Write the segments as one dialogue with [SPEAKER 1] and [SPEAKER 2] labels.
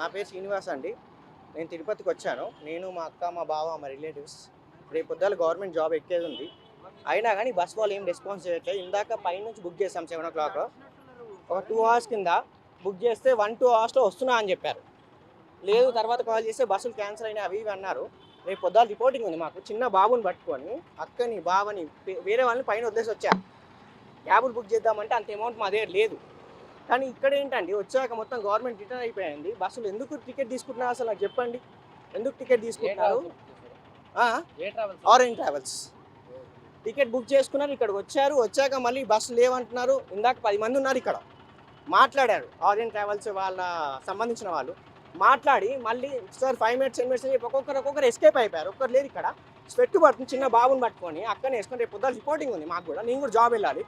[SPEAKER 1] నా పేరు శ్రీనివాస్ అండి. నేను తిరుపతికి వచ్చాను. నేను మా అక్క మా బావ మా రిలేటివ్స్ రేపు పొద్దున గవర్నమెంట్ జాబ్ ఎక్కేది ఉంది. అయినా కానీ బస్ వాళ్ళు ఏం రెస్పాన్స్ చేయట్లేదు. ఇందాక పైనుంచి బుక్ చేసాం సెవెన్ ఓ క్లాక్. ఒక టూ అవర్స్ కింద బుక్ చేస్తే వన్ టూ అవర్స్లో వస్తున్నా అని చెప్పారు. లేదు తర్వాత కాల్ చేస్తే బస్సులు క్యాన్సిల్ అయినా అవి ఇవి అన్నారు. రేపు పొద్దున్న రిపోర్టింగ్ ఉంది మాకు. చిన్న బాబుని పట్టుకొని అక్కని బావని వేరే వాళ్ళని పైన వదిలేసి వచ్చా. క్యాబులు బుక్ చేద్దామంటే అంత అమౌంట్ మా దగ్గర లేదు. కానీ ఇక్కడ ఏంటండి వచ్చాక మొత్తం గవర్నమెంట్ రిటర్న్ అయిపోయింది. బస్సులు ఎందుకు టికెట్ తీసుకుంటున్నారు అసలు నాకు చెప్పండి. ఎందుకు టికెట్ తీసుకుంటున్నారు? ఆరెంజ్ ట్రావెల్స్ టికెట్ బుక్ చేసుకున్నారు ఇక్కడికి వచ్చారు. వచ్చాక మళ్ళీ బస్సు లేవంటున్నారు. ఇందాక పది మంది ఉన్నారు ఇక్కడ. మాట్లాడారు. ఆరెంజ్ ట్రావెల్స్ వాళ్ళ సంబంధించిన వాళ్ళు. మాట్లాడి మళ్ళీ sir five minutes ten minutes అని చెప్పి ఒక్కొక్కరు ఒక్కొక్కరు ఎస్కేప్ అయిపోయారు. ఒక్కరు లేరు ఇక్కడ. స్వెట్ పడుతుంది చిన్న బాబుని పట్టుకొని అక్కనే వేసుకొని రేపు పొద్దున్న రిపోర్టింగ్ ఉంది మాకు కూడా. నేను కూడా జాబ్ వెళ్ళాలి.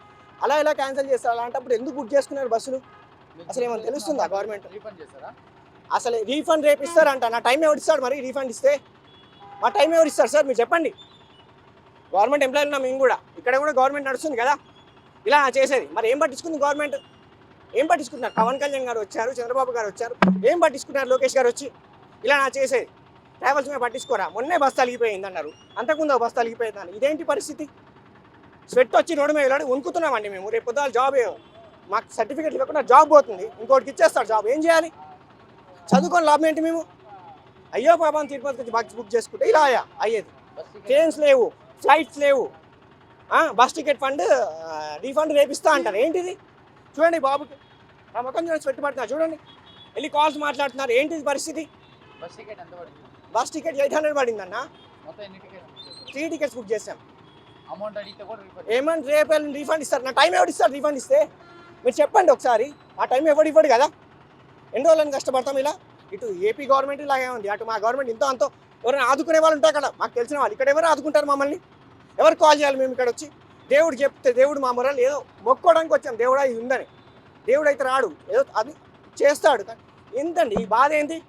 [SPEAKER 1] అలా ఎలా క్యాన్సిల్ చేస్తారు? అలాంటప్పుడు ఎందుకు బుక్ చేసుకున్నారు బస్సులు? అసలు ఏమైనా తెలుస్తుందా గవర్నమెంట్ అసలు రీఫండ్ రేపు ఇస్తారంట నా టైం ఎవరు ఇస్తాడు మరి రీఫండ్ ఇస్తే? మా టైం ఎవరు ఇస్తారు సార్? మీరు చెప్పండి. గవర్నమెంట్ ఎంప్లాయీలు ఉన్నాం మేము కూడా. ఇక్కడ కూడా గవర్నమెంట్ నడుస్తుంది కదా. ఇలా చేసేది. మరి ఏం పట్టించుకుంది గవర్నమెంట్ ఏం పట్టించుకుంటున్నారు? పవన్ కళ్యాణ్ గారు వచ్చారు చంద్రబాబు గారు వచ్చారు. ఏం పట్టించుకున్నారు లోకేష్ గారు వచ్చి? ఇలా నా చేసేది. ట్రావెల్స్ మీద పట్టించుకోరా? మొన్నే బస్సు తలిగిపోయింది అన్నారు. అంతకుముందు బస్సు తలిగిపోయింది అని ఇదేంటి పరిస్థితి? స్వెట్ వచ్చి రోడ్డు మీద వెళ్ళాడు వణుకుతున్నామండి మేము. రేపు పొద్దున జాబ్ మాకు సర్టిఫికేట్ ఇవ్వకుండా జాబ్ పోతుంది. ఇంకోటికి ఇచ్చేస్తాడు జాబ్. ఏం చేయాలి? చదువుకొని లాభం ఏంటి మేము? అయ్యో పాపం తిరుపతికి బస్ బుక్ చేసుకుంటే ఇలా అయ్యా అయ్యేది. ట్రైన్స్ లేవు ఫ్లైట్స్ లేవు. బస్ టికెట్ ఫండ్ రీఫండ్ రేపిస్తా అంటారు. ఏంటిది? చూడండి బాబుకి నా ముఖం చూడండి స్వెట్ పడుతున్నారు. చూడండి. వెళ్ళి కాల్స్ మాట్లాడుతున్నారు. ఏంటిది పరిస్థితి?
[SPEAKER 2] బస్ టికెట్
[SPEAKER 1] ఎయిట్ హండ్రెడ్ పడిందన్న? త్రీ టికెట్స్ బుక్ చేసాం
[SPEAKER 2] అమౌంట్ అడిగితే కూడా
[SPEAKER 1] ఏమని రేపు రీఫండ్ ఇస్తారు? నా టైం ఎవరు ఇస్తారు రీఫండ్ ఇస్తే? మీరు చెప్పండి ఒకసారి. ఆ టైం ఎవడు ఇవ్వడు కదా? ఎన్ని రోజులని కష్టపడతాం ఇలా? ఇటు ఏపీ గవర్నమెంట్ ఇలాగే ఉంది. అటు మా గవర్నమెంట్ ఇంతో అంతో ఎవరైనా ఆదుకునే వాళ్ళు ఉంటారు కదా? మాకు తెలిసిన వాళ్ళు. ఇక్కడ ఎవరు ఆదుకుంటారు మమ్మల్ని? ఎవరు కాల్ చేయాలి మేము ఇక్కడ వచ్చి? దేవుడు చెప్తే దేవుడు మా మొరలు ఏదో మొక్కోవడానికి వచ్చాం. దేవుడా ఇది ఉందని. దేవుడు అయితే రాడు. ఏదో అది చేస్తాడు. ఎంతండి? ఈ బాధ ఏంటి?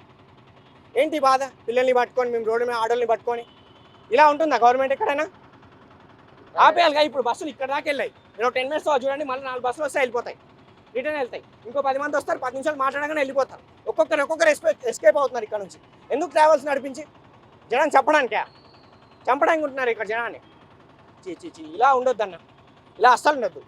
[SPEAKER 1] ఏంటి బాధ? పిల్లల్ని పట్టుకొని మేము రోడ్డు మీద ఆడోళ్ళని పట్టుకొని. ఇలా ఉంటుందా గవర్నమెంట్ ఎక్కడైనా? ఆపేయాలిగా ఇప్పుడు బస్సులు ఇక్కడ దాకా వెళ్ళాయి. నేను టెన్ మినిట్స్ చూడండి మళ్ళీ నాలుగు బస్సులు వస్తే వెళ్ళిపోతాయి. రిటర్న్ వెళ్తాయి. ఇంకో పది మంది వస్తారు పది నిమిషాలు మాట్లాడగానే వెళ్ళిపోతారు. ఒక్కొక్కరు ఒక్కొక్కరు ఎస్కేప్ ఎస్కేప్ అవుతున్నారు ఇక్కడ నుంచి. ఎందుకు ట్రావెల్స్ నడిపించి? జనాన్ని చెప్పడానికే చంపడానికి ఉంటున్నారు ఇక్కడ జనాన్ని. చీ చీ చీ ఇలా ఉండొద్దు అన్న ఇలా అస్సలు ఉండొద్దు.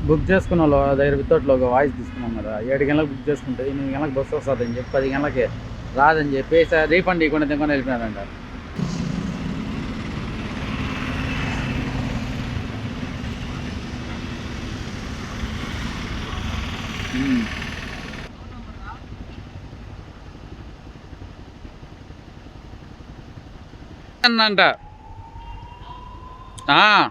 [SPEAKER 3] బుక్ చేసుకున్న వాళ్ళు దగ్గర వితౌట్లో ఒక వాయిస్ తీసుకున్నాం కదా. ఏడు గంటలకు బుక్ చేసుకుంటే ఎనిమిది గంటలకు బస్సు వస్తుందని చెప్పి పది గంటలకి రాదని చెప్పి రీఫండ్ ఇవ్వకుండా తినకుండా వెళ్ళిపోయారంట ఉమ్. అంట ఆ.